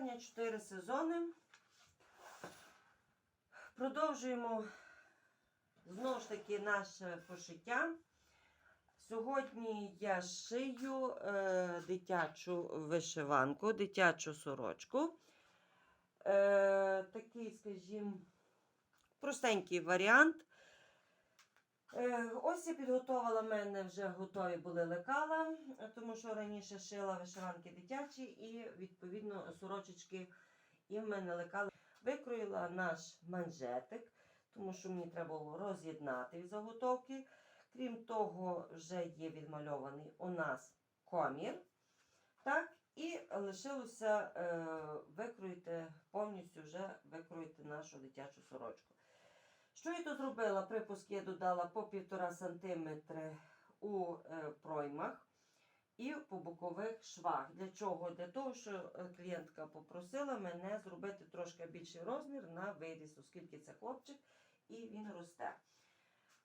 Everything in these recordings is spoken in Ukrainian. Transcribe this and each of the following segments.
вишивання 4 сезони. Продовжуємо знову ж таки наше пошиття. Сьогодні я шию е, дитячу вишиванку, дитячу сорочку. Е, такий, скажімо, простенький варіант. Е, ось я підготувала, в мене вже готові були лекала, тому що раніше шила вишиванки дитячі і, відповідно, сорочечки і в мене лекала. Викроїла наш манжетик, тому що мені треба було роз'єднати від заготовки. Крім того, вже є відмальований у нас комір. Так, і лишилося е, викроїти, повністю вже викроїти нашу дитячу сорочку. Що я тут зробила? Припуск я додала по 1,5 см у е, проймах і по бокових швах. Для чого? Для того, що е, клієнтка попросила мене зробити трошки більший розмір на виріс, оскільки це хлопчик і він росте.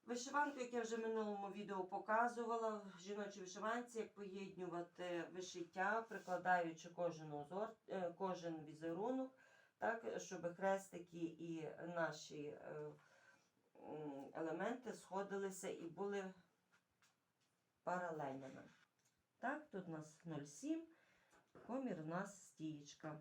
Вишиванку, як я вже в минулому відео показувала, в жіночій вишиванці, поєднювати вишиття, прикладаючи кожен узор, е, кожен візерунок, так, щоб хрестики і наші елементи сходилися і були паралельними. Так, тут у нас 0,7, комір у нас стієчка.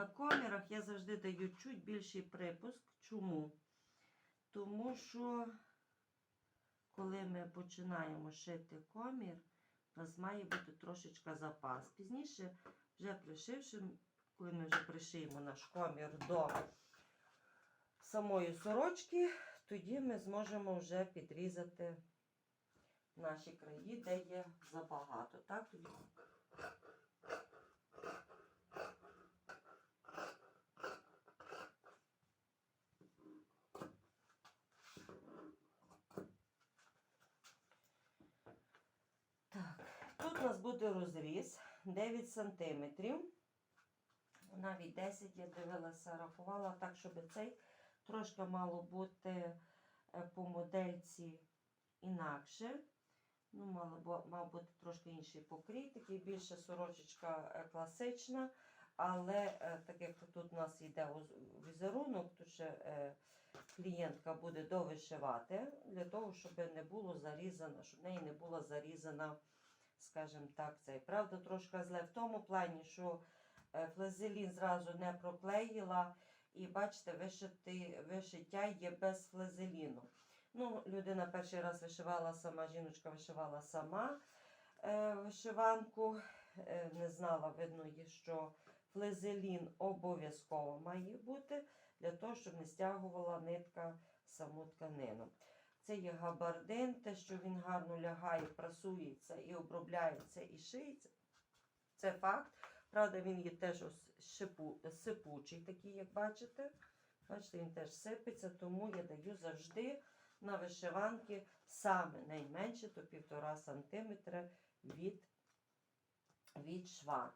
На комірах я завжди даю чуть більший припуск. Чому? Тому що, коли ми починаємо шити комір, у нас має бути трошечка запас. Пізніше, вже пришивши, коли ми вже пришиємо наш комір до самої сорочки, тоді ми зможемо вже підрізати наші краї, де є забагато Так, тут у нас буде розріз 9 см. Навіть 10 я дивилася, рахувала так, щоб цей трошки мало бути е, по модельці інакше. Ну, мало, мав бути трошки інший покрій, такий більше сорочечка е, класична. Але е, так як тут у нас йде візерунок, то ще клієнтка буде довишивати для того, щоб не було зарізано, щоб в неї не була зарізана, скажімо так, цей. Правда, трошки зле в тому плані, що е, флезелін зразу не проклеїла, і бачите, вишити, вишиття є без флезеліну. Ну, людина перший раз вишивала сама, жіночка вишивала сама е, вишиванку. Е, не знала, видно, є, що флезелін обов'язково має бути для того, щоб не стягувала нитка саму тканину. Це є габардин, те, що він гарно лягає, прасується і обробляється і шиється. Це факт. Правда, він є теж шипу, сипучий, такий, як бачите. Бачите, він теж сипеться, тому я даю завжди на вишиванки саме найменше то 1,5 см від, від шва.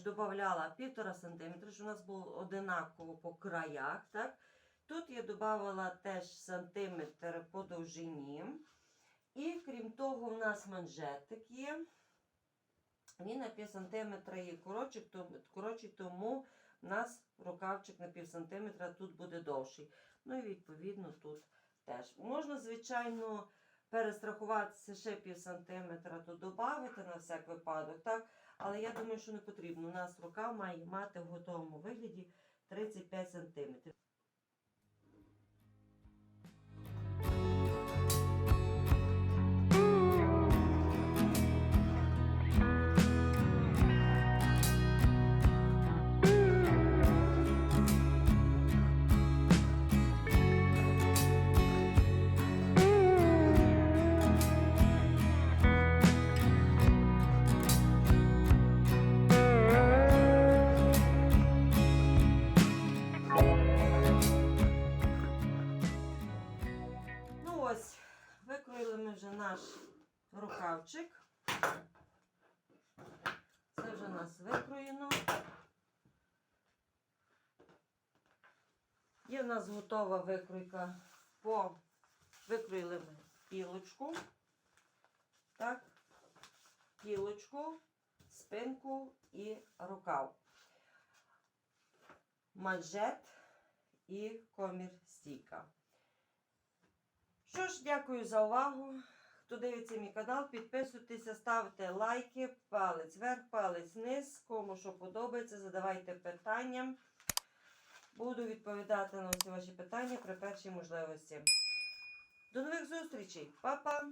Теж додавала 1,5 см, щоб у нас було одинаково по краях. Так? Тут я додавала теж сантиметр по довжині. І крім того, у нас манжетик є. Він на пів сантиметра є коротший, тому у нас рукавчик на пів сантиметра тут буде довший. Ну і відповідно тут теж. Можна, звичайно, перестрахуватися ще пів сантиметра, то додати на всяк випадок. так? Але я думаю, що не потрібно. У нас рука має мати в готовому вигляді 35 см. рукавчик. Це вже у нас викроєно. Є в нас готова викройка по викроїли ми пілочку. Так, пілочку, спинку і рукав. Манжет і комір стійка. Що ж, дякую за увагу. Хто дивиться мій канал, підписуйтеся, ставте лайки, палець вверх, палець вниз. Кому що подобається, задавайте питання. Буду відповідати на всі ваші питання при першій можливості. До нових зустрічей. Па-па!